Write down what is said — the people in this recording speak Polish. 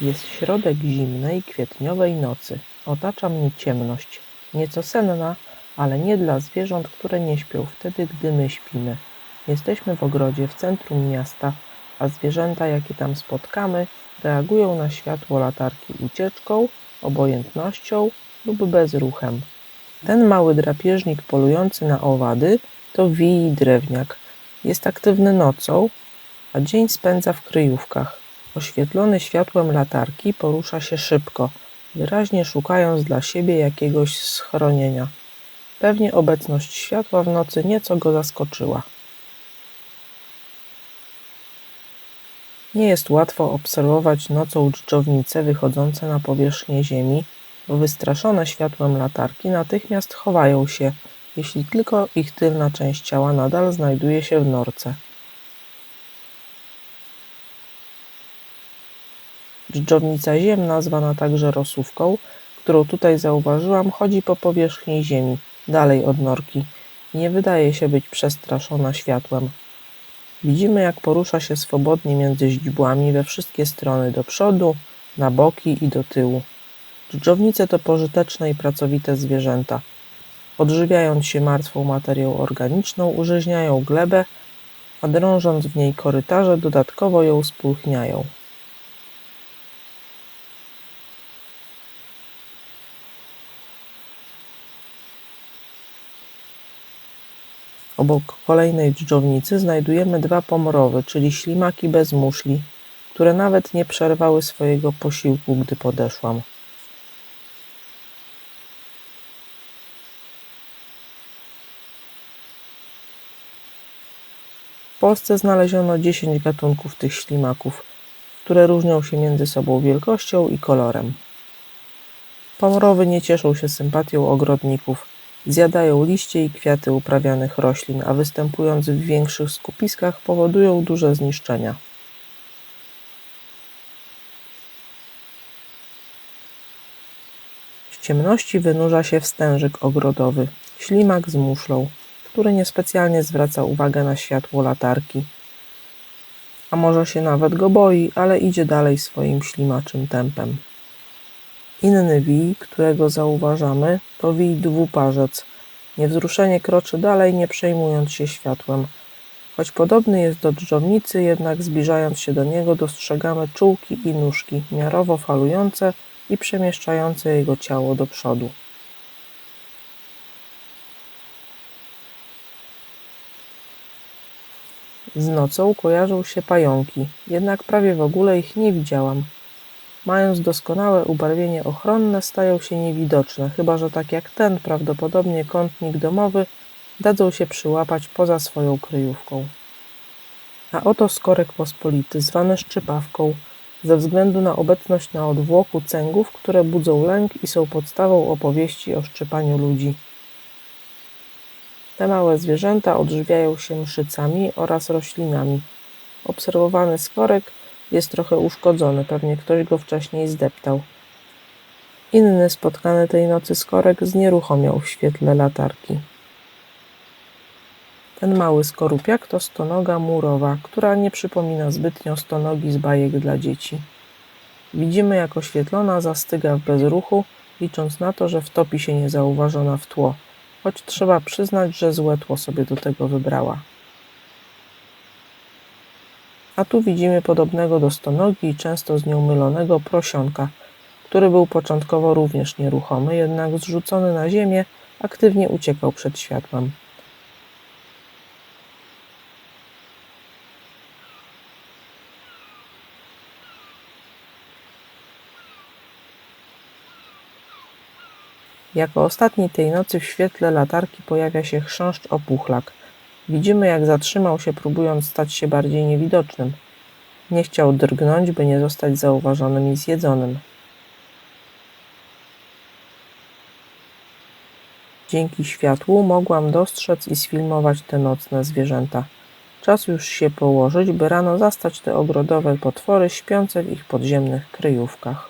Jest środek zimnej, kwietniowej nocy. Otacza mnie ciemność. Nieco senna, ale nie dla zwierząt, które nie śpią wtedy, gdy my śpimy. Jesteśmy w ogrodzie w centrum miasta, a zwierzęta, jakie tam spotkamy, reagują na światło latarki ucieczką, obojętnością lub bezruchem. Ten mały drapieżnik polujący na owady to wii drewniak. Jest aktywny nocą, a dzień spędza w kryjówkach. Oświetlony światłem latarki porusza się szybko, wyraźnie szukając dla siebie jakiegoś schronienia. Pewnie obecność światła w nocy nieco go zaskoczyła. Nie jest łatwo obserwować nocą dżdżownice wychodzące na powierzchnię ziemi, bo wystraszone światłem latarki natychmiast chowają się, jeśli tylko ich tylna część ciała nadal znajduje się w norce. Dżdżownica ziemna, zwana także rosówką, którą tutaj zauważyłam, chodzi po powierzchni ziemi, dalej od norki. Nie wydaje się być przestraszona światłem. Widzimy, jak porusza się swobodnie między źdźbłami we wszystkie strony, do przodu, na boki i do tyłu. Dżdżownice to pożyteczne i pracowite zwierzęta. Odżywiając się martwą materią organiczną, użyźniają glebę, a drążąc w niej korytarze, dodatkowo ją spulchniają. Obok kolejnej dżdżownicy znajdujemy dwa pomrowy, czyli ślimaki bez muszli, które nawet nie przerwały swojego posiłku, gdy podeszłam. W Polsce znaleziono 10 gatunków tych ślimaków, które różnią się między sobą wielkością i kolorem. Pomrowy nie cieszą się sympatią ogrodników. Zjadają liście i kwiaty uprawianych roślin, a występując w większych skupiskach powodują duże zniszczenia. Z ciemności wynurza się wstężyk ogrodowy, ślimak z muszlą, który niespecjalnie zwraca uwagę na światło latarki. A może się nawet go boi, ale idzie dalej swoim ślimaczym tempem. Inny wij, którego zauważamy, to wij dwuparzec. Niewzruszenie kroczy dalej, nie przejmując się światłem. Choć podobny jest do dżdżownicy, jednak zbliżając się do niego dostrzegamy czułki i nóżki, miarowo falujące i przemieszczające jego ciało do przodu. Z nocą kojarzą się pająki, jednak prawie w ogóle ich nie widziałam. Mając doskonałe ubarwienie ochronne, stają się niewidoczne, chyba że tak jak ten, prawdopodobnie kątnik domowy, dadzą się przyłapać poza swoją kryjówką. A oto skorek pospolity, zwany szczypawką, ze względu na obecność na odwłoku cęgów, które budzą lęk i są podstawą opowieści o szczypaniu ludzi. Te małe zwierzęta odżywiają się mszycami oraz roślinami. Obserwowany skorek jest trochę uszkodzony, pewnie ktoś go wcześniej zdeptał. Inny spotkany tej nocy skorek znieruchomiał w świetle latarki. Ten mały skorupiak to stonoga murowa, która nie przypomina zbytnio stonogi z bajek dla dzieci. Widzimy, jak oświetlona zastyga w bezruchu, licząc na to, że wtopi się niezauważona w tło, choć trzeba przyznać, że złe tło sobie do tego wybrała. A tu widzimy podobnego do stonogi i często z nią mylonego prosionka, który był początkowo również nieruchomy, jednak zrzucony na ziemię aktywnie uciekał przed światłem. Jako ostatni tej nocy w świetle latarki pojawia się chrząszcz opuchlak. Widzimy, jak zatrzymał się, próbując stać się bardziej niewidocznym. Nie chciał drgnąć, by nie zostać zauważonym i zjedzonym. Dzięki światłu mogłam dostrzec i sfilmować te nocne zwierzęta. Czas już się położyć, by rano zastać te ogrodowe potwory śpiące w ich podziemnych kryjówkach.